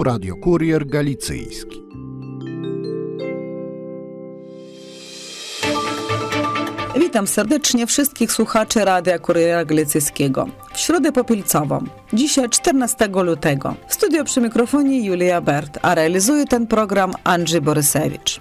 Tu Radio Kurier Galicyjski. Witam serdecznie wszystkich słuchaczy Radia Kuriera Glicyckiego. W środę popielcową, dzisiaj 14 lutego. W studio przy mikrofonie Julia Bert, a realizuje ten program Andrzej Borysewicz.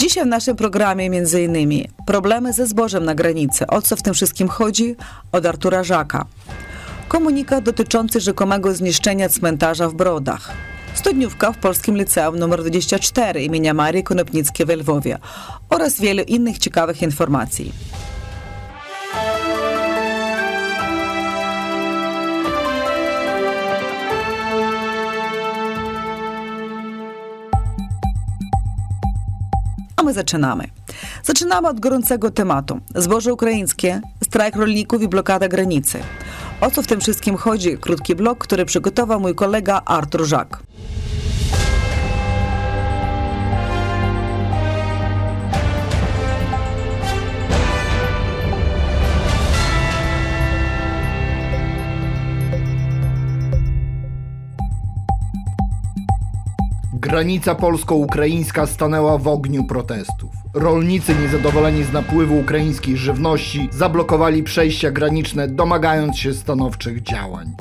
Dzisiaj w naszym programie m.in. problemy ze zbożem na granicy. O co w tym wszystkim chodzi? Od Artura Żaka. Komunikat dotyczący rzekomego zniszczenia cmentarza w Brodach. Studniówka w Polskim Liceum nr 24 imienia Marii Konopnickiej w Lwowie oraz wiele innych ciekawych informacji. My zaczynamy. Zaczynamy od gorącego tematu. Zboże ukraińskie, strajk rolników i blokada granicy. O co w tym wszystkim chodzi? Krótki blok, który przygotował mój kolega Artur Żak. Granica polsko-ukraińska stanęła w ogniu protestów. Rolnicy niezadowoleni z napływu ukraińskiej żywności zablokowali przejścia graniczne, domagając się stanowczych działań.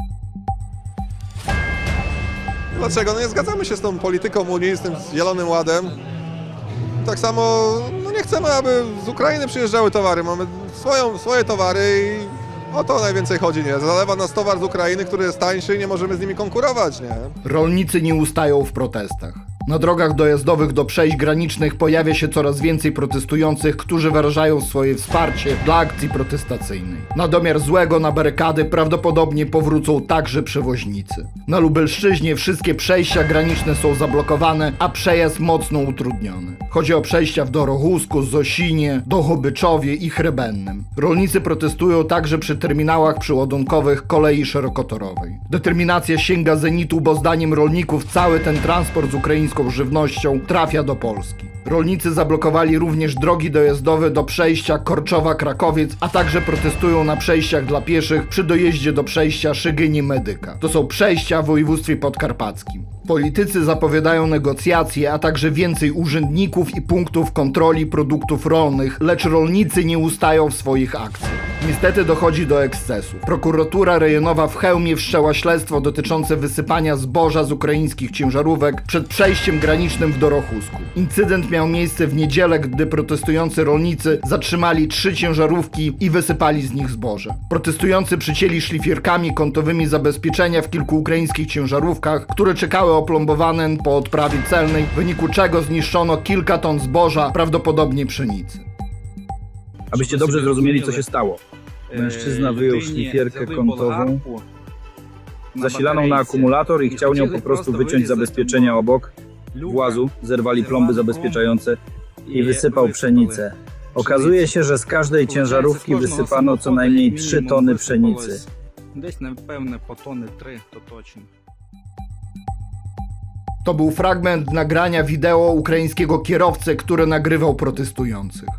Dlaczego? No nie zgadzamy się z tą polityką Unii, z tym Zielonym Ładem. Tak samo no nie chcemy, aby z Ukrainy przyjeżdżały towary. Mamy swoją, swoje towary i o to najwięcej chodzi, nie? Zalewa nas towar z Ukrainy, który jest tańszy i nie możemy z nimi konkurować, nie? Rolnicy nie ustają w protestach. Na drogach dojazdowych do przejść granicznych pojawia się coraz więcej protestujących, którzy wyrażają swoje wsparcie dla akcji protestacyjnej. Na domiar złego na barykady prawdopodobnie powrócą także przewoźnicy. Na Lubelszczyźnie wszystkie przejścia graniczne są zablokowane, a przejazd mocno utrudniony. Chodzi o przejścia w Dorochusku, Zosinie, Dochobyczowie i Chrebennym. Rolnicy protestują także przy terminałach przyładunkowych kolei szerokotorowej. Determinacja sięga zenitu, bo zdaniem rolników cały ten transport z ukraińską żywnością trafia do Polski. Rolnicy zablokowali również drogi dojazdowe do przejścia Korczowa-Krakowiec, a także protestują na przejściach dla pieszych przy dojeździe do przejścia Szygyni-Medyka. To są przejścia w województwie podkarpackim. Politycy zapowiadają negocjacje, a także więcej urzędników i punktów kontroli produktów rolnych, lecz rolnicy nie ustają w swoich akcjach. Niestety dochodzi do ekscesu. Prokuratura rejonowa w Chełmie wszczęła śledztwo dotyczące wysypania zboża z ukraińskich ciężarówek przed przejściem granicznym w Dorochusku. Incydent miał miejsce w niedzielę, gdy protestujący rolnicy zatrzymali trzy ciężarówki i wysypali z nich zboże. Protestujący przycięli szlifierkami kątowymi zabezpieczenia w kilku ukraińskich ciężarówkach, które czekały oplombowane po odprawie celnej, w wyniku czego zniszczono kilka ton zboża, prawdopodobnie pszenicy. Abyście dobrze zrozumieli, co się stało. Mężczyzna wyjął szlifierkę kątową, zasilaną na akumulator i chciał nią po prostu wyciąć zabezpieczenia obok. Włazu zerwali plomby zabezpieczające i wysypał pszenicę. Okazuje się, że z każdej ciężarówki wysypano co najmniej 3 tony pszenicy. Десь, напевне, по тони три, то точно. To był fragment nagrania wideo ukraińskiego kierowcy, który nagrywał protestujących.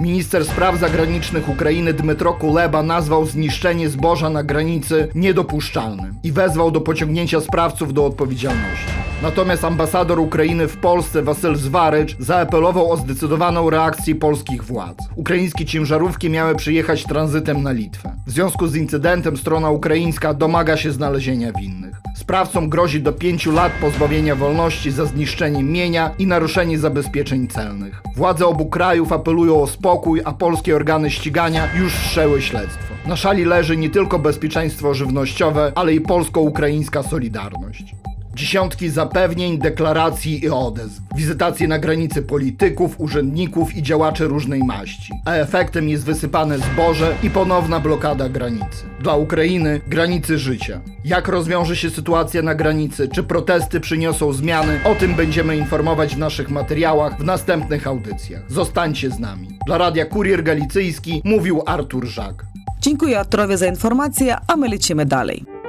Minister spraw zagranicznych Ukrainy Dmytro Kuleba nazwał zniszczenie zboża na granicy niedopuszczalnym i wezwał do pociągnięcia sprawców do odpowiedzialności. Natomiast ambasador Ukrainy w Polsce Wasyl Zwarycz zaapelował o zdecydowaną reakcję polskich władz. Ukraińskie ciężarówki miały przyjechać tranzytem na Litwę. W związku z incydentem strona ukraińska domaga się znalezienia winnych. Sprawcom grozi do pięciu lat pozbawienia wolności za zniszczenie mienia i naruszenie zabezpieczeń celnych. Władze obu krajów apelują o spokój, a polskie organy ścigania już wszczęły śledztwo. Na szali leży nie tylko bezpieczeństwo żywnościowe, ale i polsko-ukraińska solidarność. Dziesiątki zapewnień, deklaracji i odezw. Wizytacje na granicy polityków, urzędników i działaczy różnej maści. A efektem jest wysypane zboże i ponowna blokada granicy. Dla Ukrainy granicy życia. Jak rozwiąże się sytuacja na granicy? Czy protesty przyniosą zmiany? O tym będziemy informować w naszych materiałach w następnych audycjach. Zostańcie z nami. Dla Radia Kurier Galicyjski mówił Artur Żak. Dziękuję Arturowi za informację, a my lecimy dalej.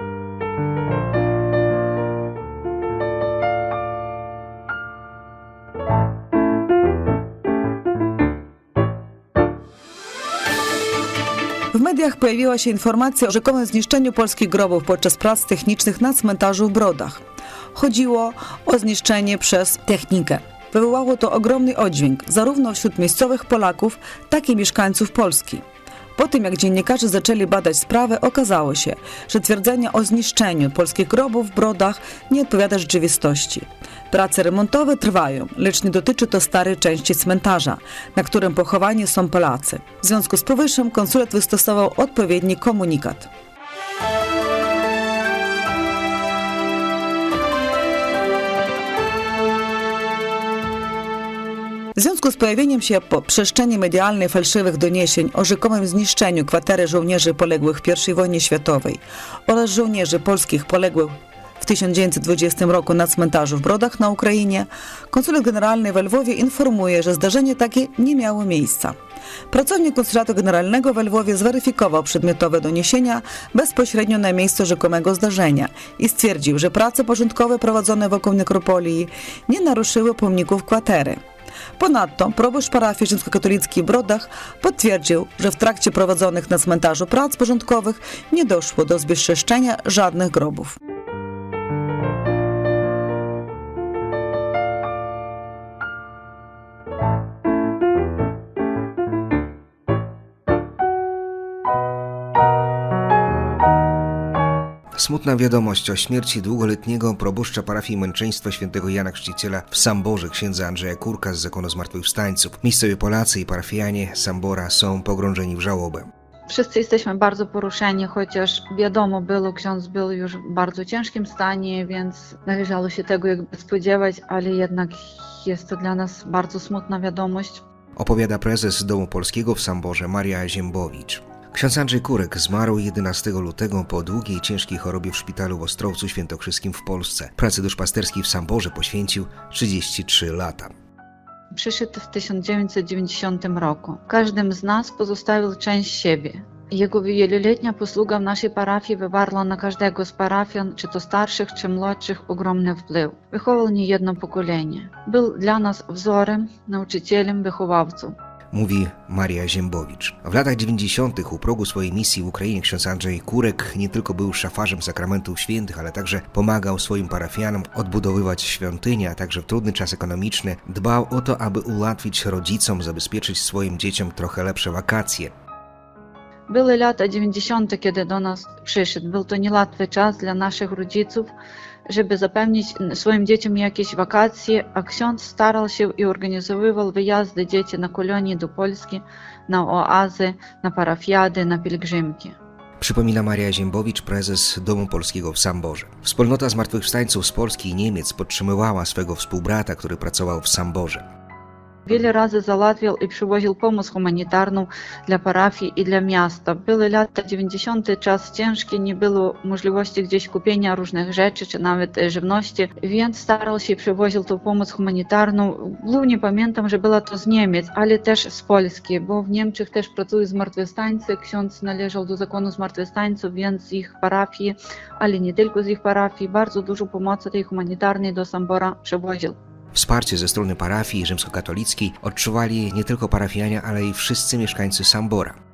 Mediach pojawiła się informacja o rzekomym zniszczeniu polskich grobów podczas prac technicznych na cmentarzu w Brodach. Chodziło o zniszczenie przez technikę. Wywołało to ogromny oddźwięk zarówno wśród miejscowych Polaków, jak i mieszkańców Polski. Po tym, jak dziennikarze zaczęli badać sprawę, okazało się, że twierdzenie o zniszczeniu polskich grobów w Brodach nie odpowiada rzeczywistości. Prace remontowe trwają, lecz nie dotyczy to starej części cmentarza, na którym pochowani są Polacy. W związku z powyższym konsulat wystosował odpowiedni komunikat. W związku z pojawieniem się po przestrzeni medialnej fałszywych doniesień o rzekomym zniszczeniu kwatery żołnierzy poległych w I wojnie światowej oraz żołnierzy polskich poległych 1920 roku na cmentarzu w Brodach na Ukrainie, konsulat generalny w Lwowie informuje, że zdarzenie takie nie miało miejsca. Pracownik konsulatu generalnego w Lwowie zweryfikował przedmiotowe doniesienia bezpośrednio na miejscu rzekomego zdarzenia i stwierdził, że prace porządkowe prowadzone wokół nekropolii nie naruszyły pomników kwatery. Ponadto proboszcz parafii rzymskokatolickiej w Brodach potwierdził, że w trakcie prowadzonych na cmentarzu prac porządkowych nie doszło do zbezczeszczenia żadnych grobów. Smutna wiadomość o śmierci długoletniego proboszcza parafii męczeństwa świętego Jana Chrzciciela w Samborze księdza Andrzeja Kurka z zakonu zmartwychwstańców. Miejscowi Polacy i parafianie Sambora są pogrążeni w żałobę. Wszyscy jesteśmy bardzo poruszeni, chociaż wiadomo było, ksiądz był już w bardzo ciężkim stanie, więc należało się tego jakby spodziewać, ale jednak jest to dla nas bardzo smutna wiadomość. Opowiada prezes Domu Polskiego w Samborze Maria Ziembowicz. Ksiądz Andrzej Kurek zmarł 11 lutego po długiej ciężkiej chorobie w szpitalu w Ostrowcu Świętokrzyskim w Polsce. Pracy duszpasterskiej w Samborze poświęcił 33 lata. Przyszedł w 1990 roku. Każdym z nas pozostawił część siebie. Jego wieloletnia posługa w naszej parafii wywarła na każdego z parafian, czy to starszych, czy młodszych, ogromny wpływ. Wychował niejedno pokolenie. Był dla nas wzorem, nauczycielem, wychowawcą. Mówi Maria Ziembowicz. W latach 90. u progu swojej misji w Ukrainie ksiądz Andrzej Kurek nie tylko był szafarzem sakramentów świętych, ale także pomagał swoim parafianom odbudowywać świątynię, a także w trudny czas ekonomiczny dbał o to, aby ułatwić rodzicom zabezpieczyć swoim dzieciom trochę lepsze wakacje. Były lata 90., kiedy do nas przyszedł. Był to niełatwy czas dla naszych rodziców, żeby zapewnić swoim dzieciom jakieś wakacje, a ksiądz starał się i organizowywał wyjazdy dzieci na kolonie do Polski, na oazy, na parafiady, na pielgrzymki. Przypomina Maria Ziembowicz, prezes Domu Polskiego w Samborze. Wspólnota zmartwychwstańców z Polski i Niemiec podtrzymywała swego współbrata, który pracował w Samborze. Wiele razy załatwiał i przywoził pomoc humanitarną dla parafii i dla miasta. Były lata 90., czas ciężki, nie było możliwości gdzieś kupienia różnych rzeczy, czy nawet żywności, więc starał się i przywoził tą pomoc humanitarną. Głównie pamiętam, że była to z Niemiec, ale też z Polski, bo w Niemczech też pracują zmartwychwstańcy. Ksiądz należał do zakonu zmartwychwstańców, więc z ich parafii, ale nie tylko z ich parafii, bardzo dużo pomocy tej humanitarnej do Sambora przywoził. Wsparcie ze strony parafii rzymskokatolickiej odczuwali nie tylko parafianie, ale i wszyscy mieszkańcy Sambora.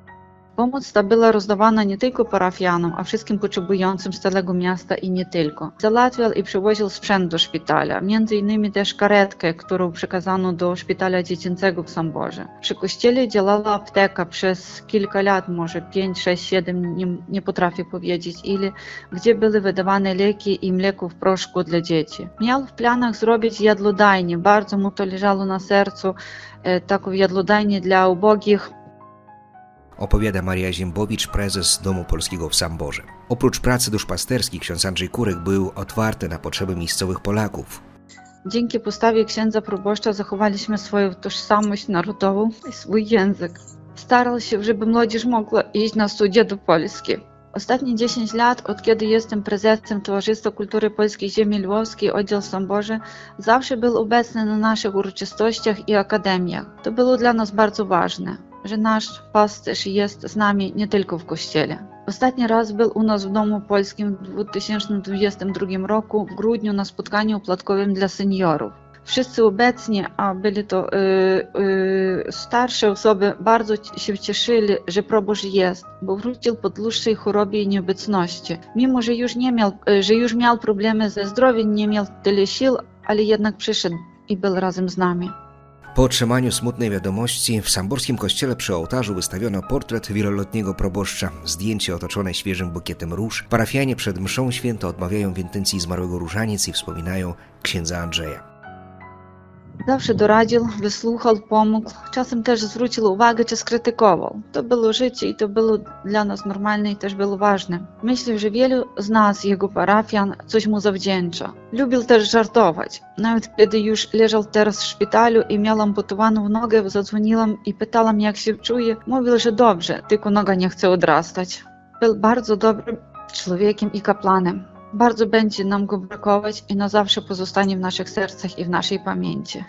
Pomoc ta była rozdawana nie tylko parafianom, a wszystkim potrzebującym z całego miasta i nie tylko. Załatwiał i przywoził sprzęt do szpitala, między innymi też karetkę, którą przekazano do szpitala dziecięcego w Samborze. Przy kościele działała apteka przez kilka lat, może 5, 6, 7, nie, nie potrafię powiedzieć ile, gdzie były wydawane leki i mleko w proszku dla dzieci. Miał w planach zrobić jadłodajnię, bardzo mu to leżało na sercu, e, taką jadłodajnię dla ubogich, opowiada Maria Ziembowicz, prezes Domu Polskiego w Samborze. Oprócz pracy duszpasterskiej ksiądz Andrzej Kurek był otwarty na potrzeby miejscowych Polaków. Dzięki postawie księdza proboszcza zachowaliśmy swoją tożsamość narodową i swój język. Starał się, żeby młodzież mogła iść na studia do Polski. Ostatnie 10 lat, od kiedy jestem prezesem Towarzystwa Kultury Polskiej Ziemi Lwowskiej, oddział Samborze, zawsze był obecny na naszych uroczystościach i akademiach. To było dla nas bardzo ważne, że nasz pasterz jest z nami nie tylko w kościele. Ostatni raz był u nas w Domu Polskim w 2022 roku w grudniu na spotkaniu opłatkowym dla seniorów. Wszyscy obecni, a byli to y, y, starsze osoby, bardzo się cieszyli, że proboszcz jest, bo wrócił po dłuższej chorobie i nieobecności. Mimo, że już, nie miał, y, że już miał problemy ze zdrowiem, nie miał tyle sił, ale jednak przyszedł i był razem z nami. Po otrzymaniu smutnej wiadomości w samborskim kościele przy ołtarzu wystawiono portret wieloletniego proboszcza, zdjęcie otoczone świeżym bukietem róż. Parafianie przed mszą święto odmawiają w intencji zmarłego różaniec i wspominają księdza Andrzeja. Zawsze doradził, wysłuchał, pomógł. Czasem też zwrócił uwagę czy skrytykował. To było życie i to było dla nas normalne i też było ważne. Myślę, że wielu z nas, jego parafian, coś mu zawdzięcza. Lubił też żartować. Nawet kiedy już leżał teraz w szpitalu i miał amputowaną nogę, zadzwoniłam i pytałam jak się czuje. Mówił, że dobrze, tylko noga nie chce odrastać. Był bardzo dobrym człowiekiem i kaplanem. Bardzo będzie nam go brakować i na zawsze pozostanie w naszych sercach i w naszej pamięci.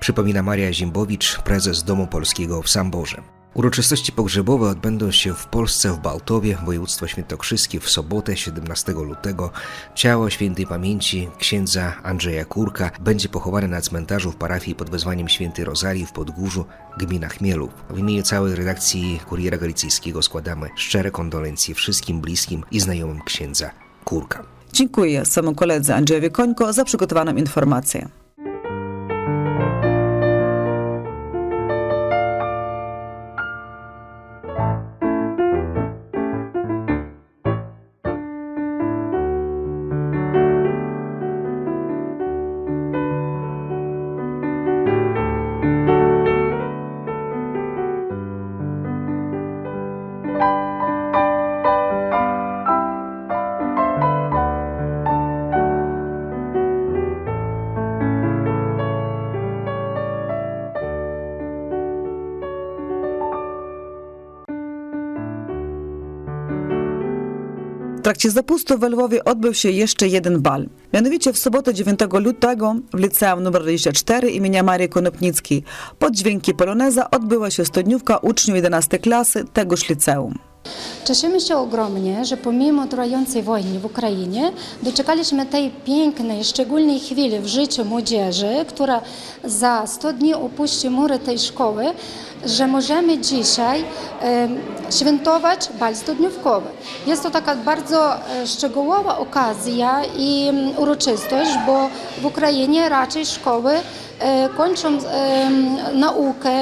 Przypomina Maria Ziembowicz, prezes Domu Polskiego w Samborze. Uroczystości pogrzebowe odbędą się w Polsce w Baltowie, województwo świętokrzyskie w sobotę 17 lutego. Ciało świętej pamięci księdza Andrzeja Kurka będzie pochowane na cmentarzu w parafii pod wezwaniem świętej Rozarii w Podgórzu, gmina Chmielów. W imieniu całej redakcji Kuriera Galicyjskiego składamy szczere kondolencje wszystkim bliskim i znajomym księdza Kurka. Dziękuję swemu koledze Andrzejowi Końko za przygotowaną informację. W trakcie zapustu we Lwowie odbył się jeszcze jeden bal. Mianowicie w sobotę 9 lutego w liceum nr 24 imienia Marii Konopnickiej pod dźwięki poloneza odbyła się studniówka uczniów 11 klasy tegoż liceum. Cieszymy się ogromnie, że pomimo trwającej wojny w Ukrainie doczekaliśmy tej pięknej, szczególnej chwili w życiu młodzieży, która za 100 dni opuści mury tej szkoły, że możemy dzisiaj e, świętować bal studniówkowy. Jest to taka bardzo e, szczegółowa okazja i uroczystość, bo w Ukrainie raczej szkoły e, kończą e, naukę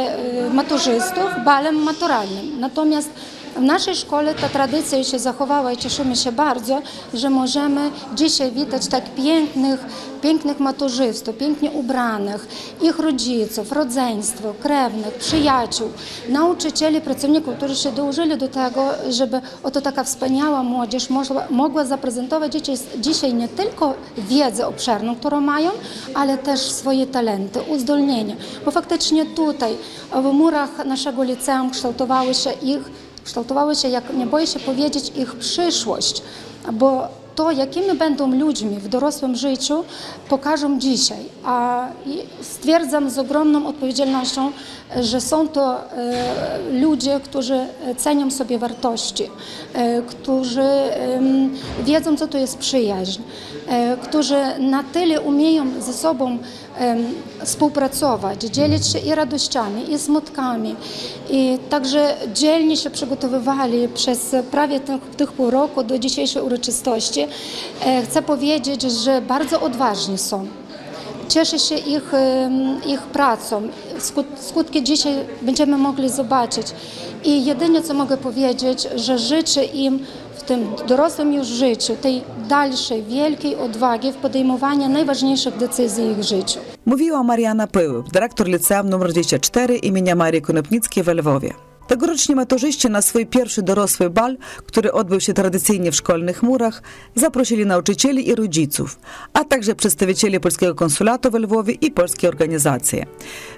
maturzystów balem maturalnym. Natomiast w naszej szkole ta tradycja się zachowała i cieszymy się bardzo, że możemy dzisiaj witać tak pięknych, pięknych maturzystów, pięknie ubranych, ich rodziców, rodzeństwo, krewnych, przyjaciół, nauczycieli, pracowników, którzy się dołożyli do tego, żeby oto taka wspaniała młodzież mogła, zaprezentować dzisiaj, dzisiaj nie tylko wiedzę obszerną, którą mają, ale też swoje talenty, uzdolnienia, bo faktycznie tutaj w murach naszego liceum kształtowały się ich kształtowały się, jak nie boję się powiedzieć, ich przyszłość, bo to, jakimi będą ludźmi w dorosłym życiu, pokażą dzisiaj. A stwierdzam z ogromną odpowiedzialnością, że są to e, ludzie, którzy cenią sobie wartości, e, którzy wiedzą, co to jest przyjaźń, e, którzy na tyle umieją ze sobą współpracować, dzielić się i radościami, i smutkami. I także dzielnie się przygotowywali przez prawie tych, tych pół roku do dzisiejszej uroczystości. Chcę powiedzieć, że bardzo odważni są. Cieszę się ich, ich pracą. Skut- Skutki dzisiaj będziemy mogli zobaczyć. I jedynie co mogę powiedzieć, że życzę im w tym dorosłym już życiu tej dalszej, wielkiej odwagi w podejmowaniu najważniejszych decyzji ich życiu. Mówiła Mariana Pyły, dyrektor liceum nr 24 imienia Marii Konopnickiej w Lwowie. Tegoroczni maturzyści na swój pierwszy dorosły bal, który odbył się tradycyjnie w szkolnych murach, zaprosili nauczycieli i rodziców, a także przedstawicieli polskiego konsulatu w Lwowie i polskie organizacje.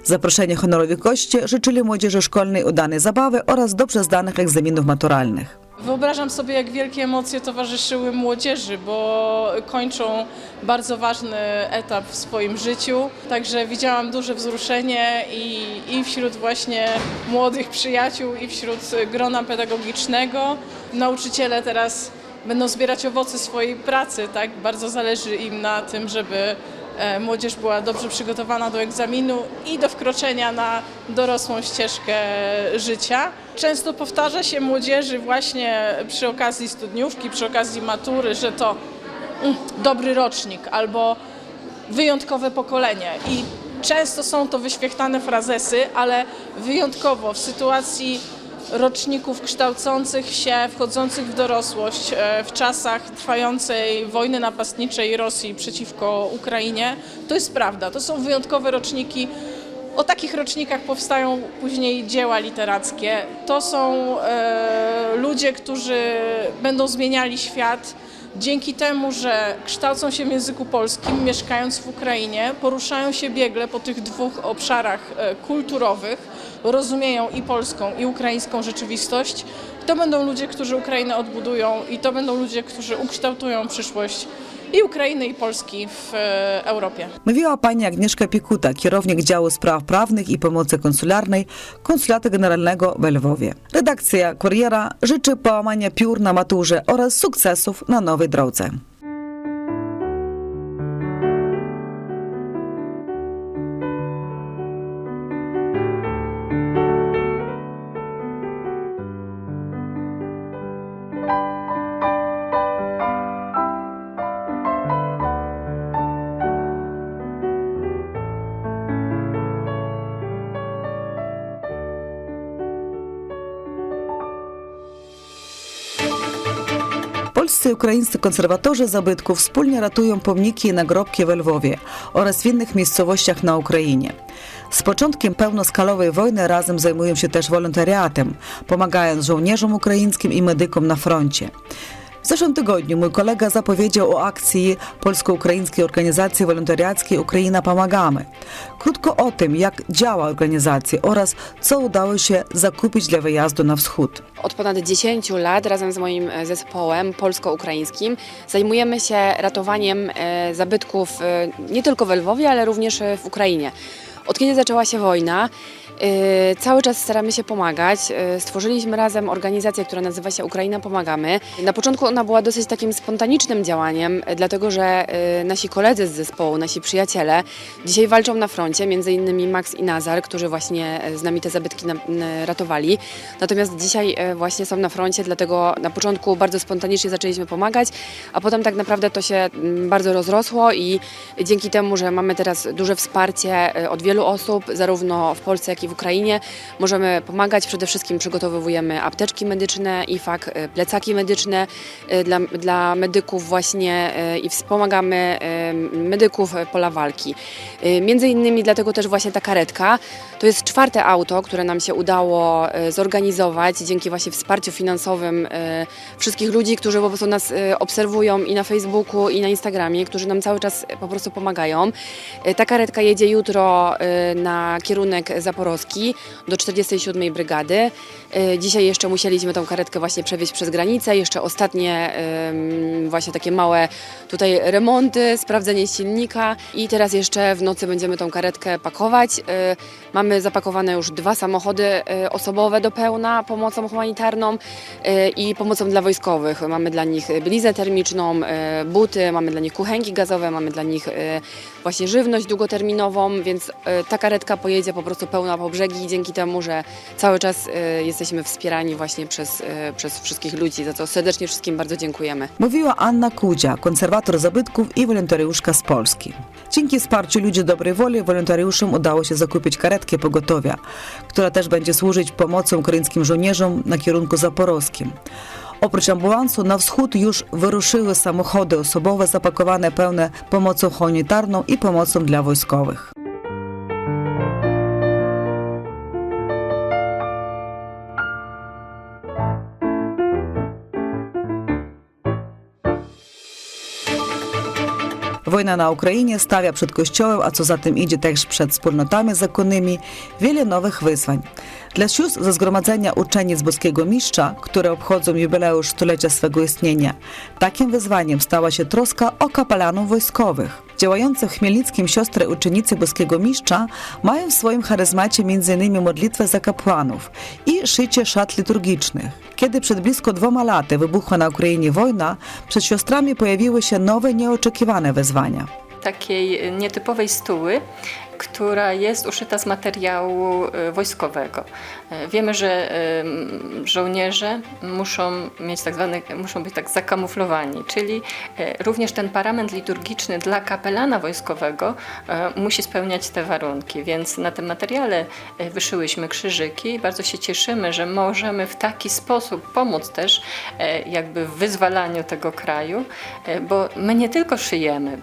Zaproszeni honorowi goście życzyli młodzieży szkolnej udanej zabawy oraz dobrze zdanych egzaminów maturalnych. Wyobrażam sobie, jak wielkie emocje towarzyszyły młodzieży, bo kończą bardzo ważny etap w swoim życiu. Także widziałam duże wzruszenie i, i wśród właśnie młodych przyjaciół, i wśród grona pedagogicznego. Nauczyciele teraz będą zbierać owoce swojej pracy, tak? Bardzo zależy im na tym, żeby młodzież była dobrze przygotowana do egzaminu i do wkroczenia na dorosłą ścieżkę życia. Często powtarza się młodzieży właśnie przy okazji studniówki, przy okazji matury, że to mm, dobry rocznik albo wyjątkowe pokolenie. I często są to wyświechtane frazesy, ale wyjątkowo w sytuacji roczników kształcących się, wchodzących w dorosłość e, w czasach trwającej wojny napastniczej Rosji przeciwko Ukrainie, to jest prawda. To są wyjątkowe roczniki. O takich rocznikach powstają później dzieła literackie. To są e, ludzie, którzy będą zmieniali świat dzięki temu, że kształcą się w języku polskim, mieszkając w Ukrainie, poruszają się biegle po tych dwóch obszarach e, kulturowych, rozumieją i polską, i ukraińską rzeczywistość. To będą ludzie, którzy Ukrainę odbudują i to będą ludzie, którzy ukształtują przyszłość i Ukrainy, i Polski w e, Europie. Mówiła pani Agnieszka Pikuta, kierownik działu spraw prawnych i pomocy konsularnej Konsulatu Generalnego w Lwowie. Redakcja Kuriera życzy połamania piór na maturze oraz sukcesów na nowej drodze. Polscy i ukraińscy wspólnie ratują pomniki i nagrobki we Lwowie oraz w innych miejscowościach na Ukrainie. Z początkiem pełnoskalowej wojny razem zajmują się też wolontariatem, pomagając żołnierzom ukraińskim i medykom na froncie. W zeszłym tygodniu mój kolega zapowiedział o akcji polsko-ukraińskiej organizacji wolontariackiej Ukraina Pomagamy. Krótko o tym, jak działa organizacja oraz co udało się zakupić dla wyjazdu na wschód. Od ponad 10 lat razem z moim e, zespołem polsko-ukraińskim zajmujemy się ratowaniem e, zabytków e, nie tylko w Lwowie, ale również w Ukrainie. Od kiedy zaczęła się wojna, e, cały czas staramy się pomagać. E, Stworzyliśmy razem organizację, która nazywa się Ukraina Pomagamy. Na początku ona była dosyć takim spontanicznym działaniem, dlatego że e, nasi koledzy z zespołu, nasi przyjaciele dzisiaj walczą na froncie, między innymi Max i Nazar, którzy właśnie z nami te zabytki ratowali. Natomiast dzisiaj właśnie są na froncie, dlatego na początku bardzo spontanicznie zaczęliśmy pomagać, a potem tak naprawdę to się mm, bardzo rozrosło i dzięki temu, że mamy teraz duże wsparcie od wielu osób, zarówno w Polsce, jak i w Ukrainie, możemy pomagać. Przede wszystkim przygotowujemy apteczki medyczne, IFAK, e, plecaki medyczne e, dla, dla medyków właśnie e, i wspomagamy medyków pola walki. Między innymi dlatego też właśnie ta karetka. To jest czwarte auto, które nam się udało zorganizować dzięki właśnie wsparciu finansowym wszystkich ludzi, którzy po prostu nas obserwują i na Facebooku, i na Instagramie, którzy nam cały czas po prostu pomagają. Ta karetka jedzie jutro na kierunek zaporowski do 47 Brygady. E, Dzisiaj jeszcze musieliśmy tą karetkę właśnie przewieźć przez granicę. Jeszcze ostatnie właśnie takie małe tutaj remonty, sprawdzenie silnika i teraz jeszcze w nocy będziemy tą karetkę pakować. E, Mamy zapakowane już dwa samochody osobowe do pełna pomocą humanitarną i pomocą dla wojskowych. Mamy dla nich bliznę termiczną, buty, mamy dla nich kuchenki gazowe, mamy dla nich właśnie żywność długoterminową, więc ta karetka pojedzie po prostu pełna po brzegi dzięki temu, że cały czas e, jesteśmy wspierani właśnie przez, e, przez wszystkich ludzi, za co serdecznie wszystkim bardzo dziękujemy. Mówiła Anna Kudzia, konserwator zabytków i wolontariuszka z Polski. Dzięki wsparciu ludzi dobrej woli wolontariuszom udało się zakupić karetkę pogotowia, która też będzie służyć pomocą ukraińskim żołnierzom na kierunku zaporowskim. Oprócz ambulansu na wschód już wyruszyły samochody osobowe zapakowane pełne pomocą humanitarną i pomocą dla wojskowych. Wojna na Ukrainie stawia przed Kościołem, a co za tym idzie też przed wspólnotami zakonnymi, wiele nowych wyzwań. Dla sióstr ze Zgromadzenia Uczennic Boskiego Mistrza, które obchodzą jubileusz stulecia swego istnienia, takim wyzwaniem stała się troska o kapelanów wojskowych. Działające w Chmielnickim siostry uczennicy Boskiego Mistrza mają w swoim charyzmacie m.in. modlitwę za kapłanów i szycie szat liturgicznych. Kiedy przed blisko dwoma laty wybuchła na Ukrainie wojna, przed siostrami pojawiły się nowe, nieoczekiwane wyzwania. takiej nietypowej stuły, która jest uszyta z materiału e, wojskowego. E, Wiemy, że żołnierze muszą mieć tak zwany, muszą być tak zakamuflowani, czyli e, również ten parament liturgiczny dla kapelana wojskowego musi spełniać te warunki, więc na tym materiale wyszyłyśmy krzyżyki i bardzo się cieszymy, że możemy w taki sposób pomóc też jakby w wyzwalaniu tego kraju, bo my nie tylko szyjemy,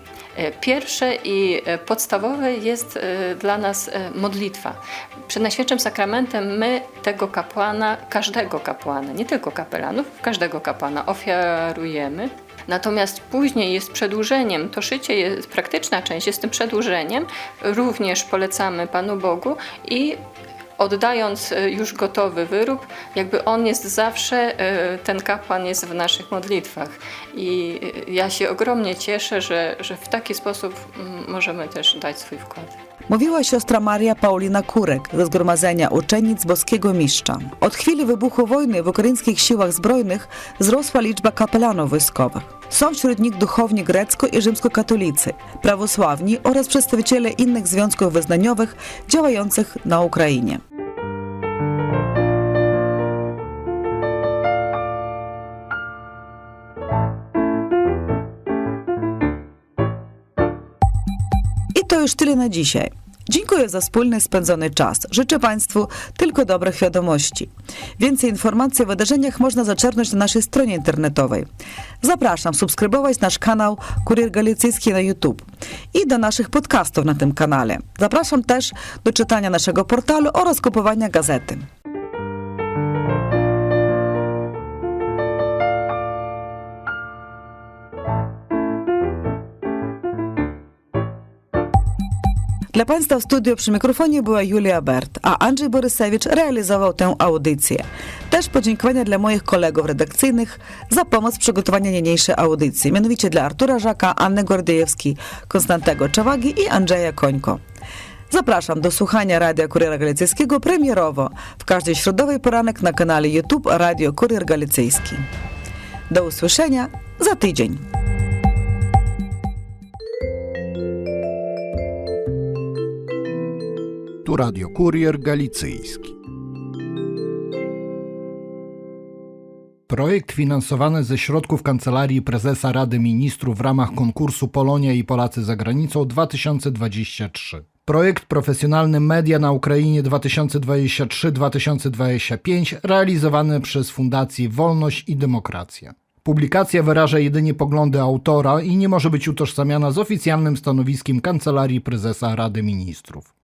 Pierwsze i podstawowe jest e, dla nas e, modlitwa. Przed Najświętszym Sakramentem my tego kapłana, każdego kapłana, nie tylko kapelanów, każdego kapłana ofiarujemy. Natomiast później jest przedłużeniem, to szycie jest, praktyczna część jest tym przedłużeniem, również polecamy Panu Bogu i oddając e, już gotowy wyrób, jakby on jest zawsze, e, ten kapłan jest w naszych modlitwach. I e, ja się ogromnie cieszę, że, że w taki sposób mm, możemy też dać swój wkład. Mówiła siostra Maria Paulina Kurek ze Zgromadzenia Uczennic Boskiego Mistrza. Od chwili wybuchu wojny w ukraińskich siłach zbrojnych wzrosła liczba kapelanów wojskowych. Są wśród nich duchowni grecko- i rzymskokatolicy, prawosławni oraz przedstawiciele innych związków wyznaniowych działających na Ukrainie. I to już tyle na dzisiaj. Dziękuję za wspólny spędzony czas. Życzę Państwu tylko dobrych wiadomości. Więcej informacji o wydarzeniach można zaczerpnąć na naszej stronie internetowej. Zapraszam subskrybować nasz kanał Kurier Galicyjski na YouTube i do naszych podcastów na tym kanale. Zapraszam też do czytania naszego portalu oraz kupowania gazety. Dla Państwa w studiu przy mikrofonie była Julia Bert, a Andrzej Borysewicz realizował tę audycję. Też podziękowania dla moich kolegów redakcyjnych za pomoc w przygotowaniu niniejszej audycji, mianowicie dla Artura Żaka, Anny Gordiejewskiej, Konstantego Czawagi i Andrzeja Końko. Zapraszam do słuchania Radia Kuriera Galicyjskiego premierowo w każdy środowy poranek na kanale YouTube Radio Kurier Galicyjski. Do usłyszenia za tydzień. Tu Radio Kurier Galicyjski. Projekt finansowany ze środków Kancelarii Prezesa Rady Ministrów w ramach konkursu Polonia i Polacy za granicą 2023. Projekt Profesjonalny Media na Ukrainie 2023-2025 realizowany przez Fundację Wolność i Demokracja. Publikacja wyraża jedynie poglądy autora i nie może być utożsamiana z oficjalnym stanowiskiem Kancelarii Prezesa Rady Ministrów.